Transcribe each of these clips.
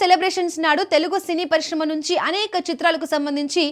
Celebrations నాడు తెలుగు సినీ పరిశ్రమ నుంచి అనేక చిత్రాలకు సంబంధించి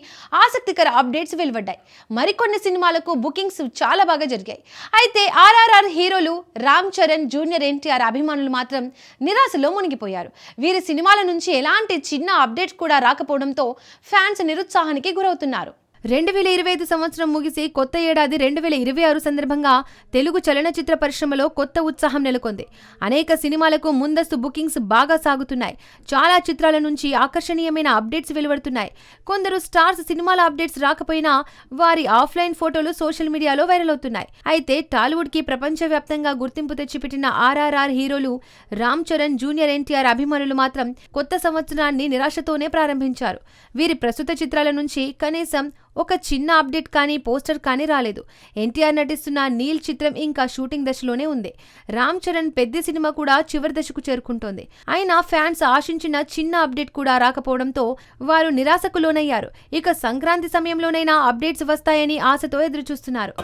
ఆసక్తికర అప్డేట్స్ వెలువడ్డాయి. మరికొన్ని సినిమాలకు బుకింగ్స్ చాలా బాగా జరిగాయి. అయితే ఆర్ఆర్ఆర్ హీరోలు రామ్ చరణ్ జూనియర్ ఎన్టీఆర్ అభిమానులు మాత్రం నిరాశలో మునిగిపోయారు. వీరి సినిమాల నుంచి ఎలాంటి చిన్న అప్డేట్స్ కూడా రాకపోవడంతో ఫ్యాన్స్ నిరుత్సాహానికి గురవుతున్నారు. రెండు వేల ఇరవై ఐదు సంవత్సరం ముగిసి కొత్త ఏడాది రెండు వేల ఇరవై ఆరు సందర్భంగా తెలుగు చలనచిత్ర పరిశ్రమలో కొత్త ఉత్సాహం నెలకొంది. అనేక సినిమాలకు ముందస్తు బుకింగ్స్ బాగా సాగుతున్నాయి. చాలా చిత్రాల నుంచి ఆకర్షణీయమైన అప్డేట్స్ వెలువడుతున్నాయి. కొందరు స్టార్స్ సినిమాల అప్డేట్స్ రాకపోయినా వారి ఆఫ్లైన్ ఫోటోలు సోషల్ మీడియాలో వైరల్ అవుతున్నాయి. అయితే టాలీవుడ్కి ప్రపంచవ్యాప్తంగా గుర్తింపు తెచ్చిపెట్టిన ఆర్ఆర్ఆర్ హీరోలు రామ్ చరణ్ జూనియర్ ఎన్టీఆర్ అభిమానులు మాత్రం కొత్త సంవత్సరాన్ని నిరాశతోనే ప్రారంభించారు. వీరి ప్రస్తుత చిత్రాల నుంచి కనీసం ఒక చిన్న అప్డేట్ కానీ పోస్టర్ కానీ రాలేదు. ఎన్టీఆర్ నటిస్తున్న నీల్ చిత్రం ఇంకా షూటింగ్ దశలోనే ఉంది. రామ్ చరణ్ పెద్ద సినిమా కూడా చివరి దశకు చేరుకుంటోంది. అయినా ఫ్యాన్స్ ఆశించిన చిన్న అప్డేట్ కూడా రాకపోవడంతో వారు నిరాశకు లోనయ్యారు. ఇక సంక్రాంతి సమయంలోనైనా అప్డేట్స్ వస్తాయని ఆశతో ఎదురుచూస్తున్నారు.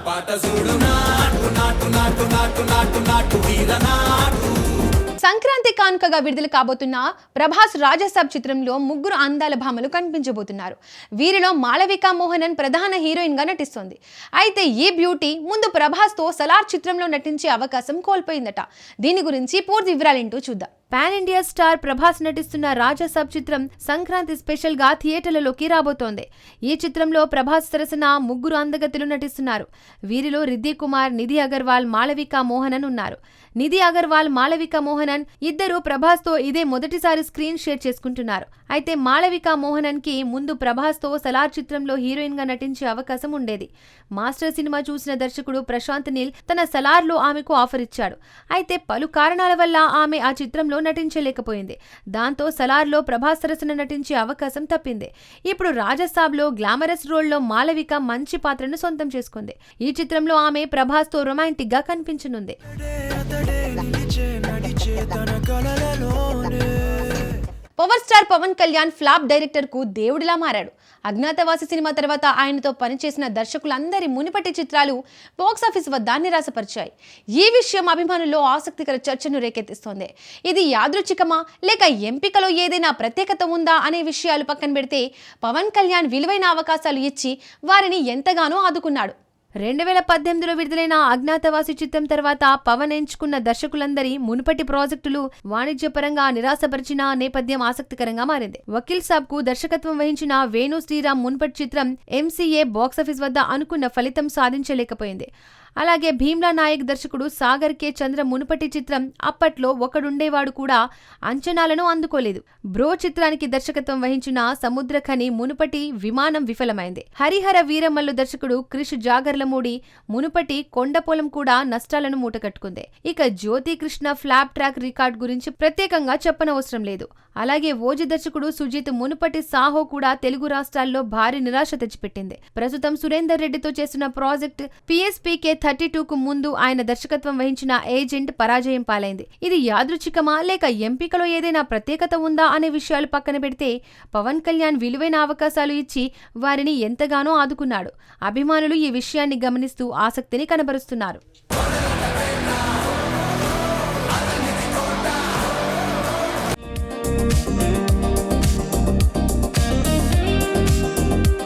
సంక్రాంతి కానుకగా విడుదల కాబోతున్న ప్రభాస్ రాజసాబ్ చిత్రంలో ముగ్గురు అందాల భామలు కనిపించబోతున్నారు. వీరిలో మాళవిక మోహనన్ ప్రధాన హీరోయిన్గా నటిస్తోంది. అయితే ఈ బ్యూటీ ముందు ప్రభాస్తో సలార్ చిత్రంలో నటించే అవకాశం కోల్పోయిందట. దీని గురించి పూర్తి వివరాలేంటో చూద్దాం. పాన్ ఇండియా స్టార్ ప్రభాస్ నటిస్తున్న రాజసాబ్ చిత్రం సంక్రాంతి స్పెషల్గా థియేటర్లలోకి రాబోతోంది. ఈ చిత్రంలో ప్రభాస్ సరసన ముగ్గురు అందగతులు నటిస్తున్నారు. వీరిలో రిద్ది కుమార్ నిధి అగర్వాల్ మాళవిక మోహనన్ ఉన్నారు. నిధి అగర్వాల్ మాళవిక మోహనన్ ఇద్దరు ప్రభాస్తో ఇదే మొదటిసారి స్క్రీన్ షేర్ చేసుకుంటున్నారు. అయితే మాళవిక మోహనన్కి ముందు ప్రభాస్తో సలార్ చిత్రంలో హీరోయిన్గా నటించే అవకాశం ఉండేది. మాస్టర్ సినిమా చూసిన దర్శకుడు ప్రశాంత్ నీల్ తన సలార్లో ఆమెకు ఆఫర్ ఇచ్చాడు. అయితే పలు కారణాల వల్ల ఆమె ఆ చిత్రంలో నటించలేకపోయింది. దాంతో సలార్లో ప్రభాస్ సరసన నటించే అవకాశం తప్పింది. ఇప్పుడు రాజసాబ్లో గ్లామరస్ రోల్లో మాలవిక మంచి పాత్రను సొంతం చేసుకుంది. ఈ చిత్రంలో ఆమె ప్రభాస్తో రొమాంటిక్గా కనిపించనుంది. Power star Pawan Kalyan flop డైరెక్టర్కు దేవుడిలా మారాడు. అజ్ఞాతవాసి సినిమా తర్వాత ఆయనతో పనిచేసిన దర్శకులందరి మునిపటి చిత్రాలు బాక్సాఫీస్ వద్ద నిరాశపరిచాయి. ఈ విషయం అభిమానుల్లో ఆసక్తికర చర్చను రేకెత్తిస్తోంది. ఇది యాదృచ్ఛికమా? లేక ఎంపికలో ఏదైనా ప్రత్యేకత ఉందా? అనే విషయాలు పక్కన పెడితే పవన్ కళ్యాణ్ విలువైన అవకాశాలు ఇచ్చి వారిని ఎంతగానో ఆదుకున్నాడు. రెండు వేల పద్దెనిమిదిలో విడుదలైన అజ్ఞాతవాసి చిత్రం తర్వాత పవన్ ఎంచుకున్న దర్శకులందరి మునుపటి ప్రాజెక్టులు వాణిజ్యపరంగా నిరాశపరిచిన నేపథ్యం ఆసక్తికరంగా మారింది. వకీల్ సాబ్కు దర్శకత్వం వహించిన వేణు శ్రీరామ్ మునుపటి చిత్రం ఎంసీఏ బాక్సాఫీస్ వద్ద అనుకున్న ఫలితం సాధించలేకపోయింది. అలాగే భీమ్లా నాయక్ దర్శకుడు సాగర్ కే చంద్ర మునుపటి చిత్రం అప్పట్లో ఒకడుండేవాడు కూడా అంచనాలను అందుకోలేదు. బ్రో చిత్రానికి దర్శకత్వం వహించిన సముద్రఖని మునుపటి విమానం విఫలమైంది. హరిహర వీరమల్లు దర్శకుడు క్రిష్ జాగర్లమూడి మునుపటి కొండపొలం కూడా నష్టాలను మూటకట్టుకుంది ఇక Jyothi Krishna flop track record గురించి ప్రత్యేకంగా చెప్పనవసరం లేదు. అలాగే ఓజి దర్శకుడు సుజిత్ మునుపటి సాహో కూడా తెలుగు రాష్ట్రాల్లో భారీ నిరాశ తెచ్చిపెట్టింది. ప్రస్తుతం సురేందర్ రెడ్డితో చేసిన ప్రాజెక్ట్ పిఎస్పీకే థర్టీ కు ముందు ఆయన దర్శకత్వం వహించిన ఏజెంట్ పరాజయం పాలైంది. ఇది యాదృచ్ఛికమా లేక ఎంపికలో ఏదైనా ప్రత్యేకత ఉందా అనే విషయాలు పక్కన పెడితే పవన్ కళ్యాణ్ విలువైన అవకాశాలు ఇచ్చి వారిని ఎంతగానో ఆదుకున్నాడు. అభిమానులు ఈ విషయాన్ని గమనిస్తూ ఆసక్తిని కనబరుస్తున్నారు.